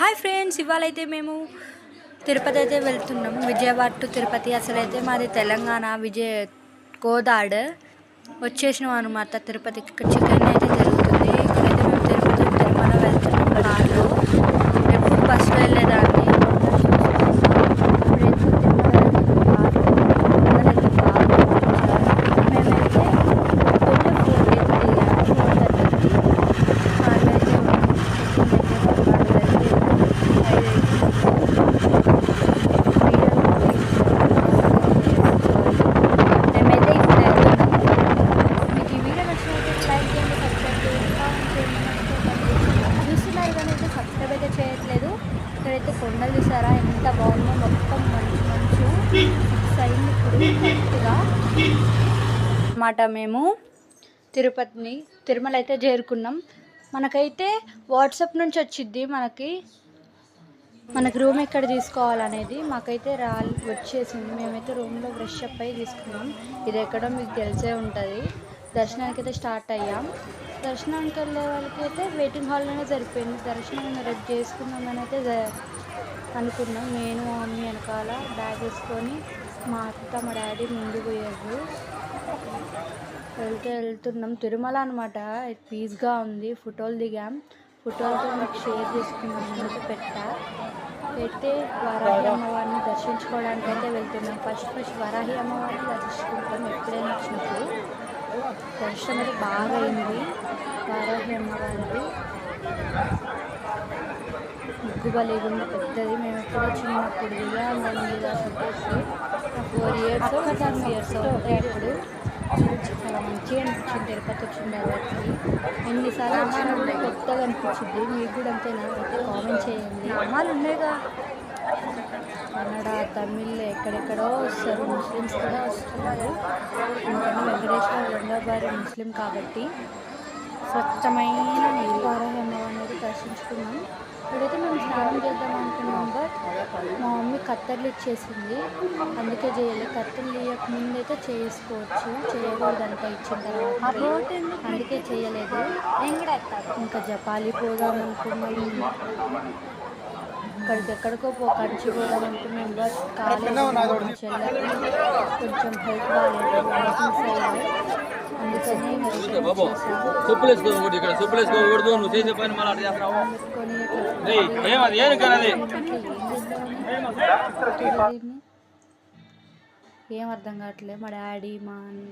Hi friends ఇవాళ అయితే మేము తిరుపతి అయితే వెళ్తున్నాం విజయవాడ టు తిరుపతి. అసలు అయితే మాది తెలంగాణ విజయ గోదాడ్. వచ్చేసినాం అనమాట తిరుపతికి. చికెన్ అయితే జరుగుతుంది ఇక్కడైతే మేము తిరుపతి తిరుమల వెళ్తున్నాం కార్లో ఎప్పుడు బస్సులో వెళ్ళేదాన్ని ఇప్పుడైతే తిరుమల వెళ్తున్నాం కార్లో. తిరుమల అయితే బాగా వచ్చారు. మేమైతే కొంచెం ఫోర్ అయితే దిగాము ఫోర్ థర్టీకి కార్లో అయితే ఉన్నాం. చెట్టు దగ్గర కార్లో అయితే మేమైతే ఇప్పుడు వెళ్తున్నాం మీకు ఈ వీడియో నచ్చినట్లయితే లైక్ చేయండి సబ్స్క్రైబ్ చేయండి కామెంట్ చేయండి మర్చిపోకండి చూస్తున్నారు కానీ అయితే సబ్స్క్రైబ్ అయితే చేయట్లేదు ఇక్కడైతే కొండలు చూసారా ఎంత బాగుందో మొత్తం మంచు మంచు ఫిక్స్ అయింది ఇప్పుడు కరెక్ట్గా అన్నమాట మేము తిరుపతిని తిరుమల అయితే చేరుకున్నాం. మనకైతే వాట్సాప్ నుంచి వచ్చిద్ది మనకి. మనకు రూమ్ ఎక్కడ తీసుకోవాలనేది మాకైతే రా వచ్చేసింది. మేమైతే రూమ్లో ఫ్రెష్ అప్ అయి తీసుకున్నాం. ఇది ఎక్కడో మీకు తెలిసే ఉంటుంది. దర్శనానికి అయితే స్టార్ట్ అయ్యాం. దర్శనానికి వెళ్ళే వాళ్ళకి అయితే వెయిటింగ్ హాల్లోనే సరిపోయింది. దర్శనం రేపు చేసుకుందామని అయితే అనుకున్నాం. నేను మా మమ్మీ వెనకాల బ్యాగ్ వేసుకొని మా అత్త మా డాడీ ముందు పోయారు. వెళ్తే వెళ్తున్నాం. తిరుమల అనమాట పీస్గా ఉంది. ఫోటోలు దిగాం. ఫోటోలతో మీకు షేర్ చేసుకున్నాం ముందు పెట్టా. పెడితే వరాహి అమ్మవారిని దర్శించుకోవడానికి అయితే వెళ్తున్నాం. ఫస్ట్ ఫస్ట్ వరాహి అమ్మవారిని దర్శించుకుంటాం. ఎప్పుడైనా వచ్చినప్పుడు దర్శనం అయితే బాగా అయింది. వరాహి అమ్మవారిది. ముగ్గుబలేగుంది పెద్దది. మేము ఎప్పుడో చిన్నప్పుడు. దిగా దాని మీద ఫోటోస్ ఇయర్స్ సెవెన్ ఇయర్స్ అప్పుడు చాలా మంచిగా అనిపించింది. తిరుపతి వచ్చిన తర్వాతకి ఎన్నిసార్లు వచ్చినా కూడా కొత్తగా అనిపించింది. మీకు కూడా అంతేనా? అయితే కామెంట్ చేయండి. అమ్మాలు ఉన్నాయిగా. కన్నడ తమిళ్ ఎక్కడెక్కడో వస్తారు. ముస్లిమ్స్ కూడా వస్తున్నారు. ఎందుకంటే వెంకటేశ్వర గంగాబారి ముస్లిం కాబట్టి స్వచ్ఛమైన నీరు వారాహి అనేది దర్శించుకున్నాం. ఇప్పుడైతే స్నానం చేద్దాం అనుకున్నాం బట్ మా మమ్మీ కత్తెరలు ఇచ్చేసింది. అందుకే చేయలేదు కత్తెరలు ఇవ్వక ముందు అయితే చేసుకోవచ్చు. చేయకూడదంట ఇచ్చిన తర్వాత. అందుకే చేయలేదు. ఇంకా జపాలి పోదాం అనుకున్నాం. ఇక్కడికి ఎక్కడికో పో కంచి పోదాం అనుకున్నాం బట్ కాలేదు కొంచెం హెల్త్ బాగాలేదు. అందుకని ఇక్కడ చెప్పులు వేసుకోకూడదు నువ్వు చేసే పని మళ్ళీ అట్లా చేస్తున్నావు. పెట్టుకొని ఇట్లా ఏయ్, ఏమది ఏం ఏం అర్థం కావట్లేదు మా డాడీ మా అన్న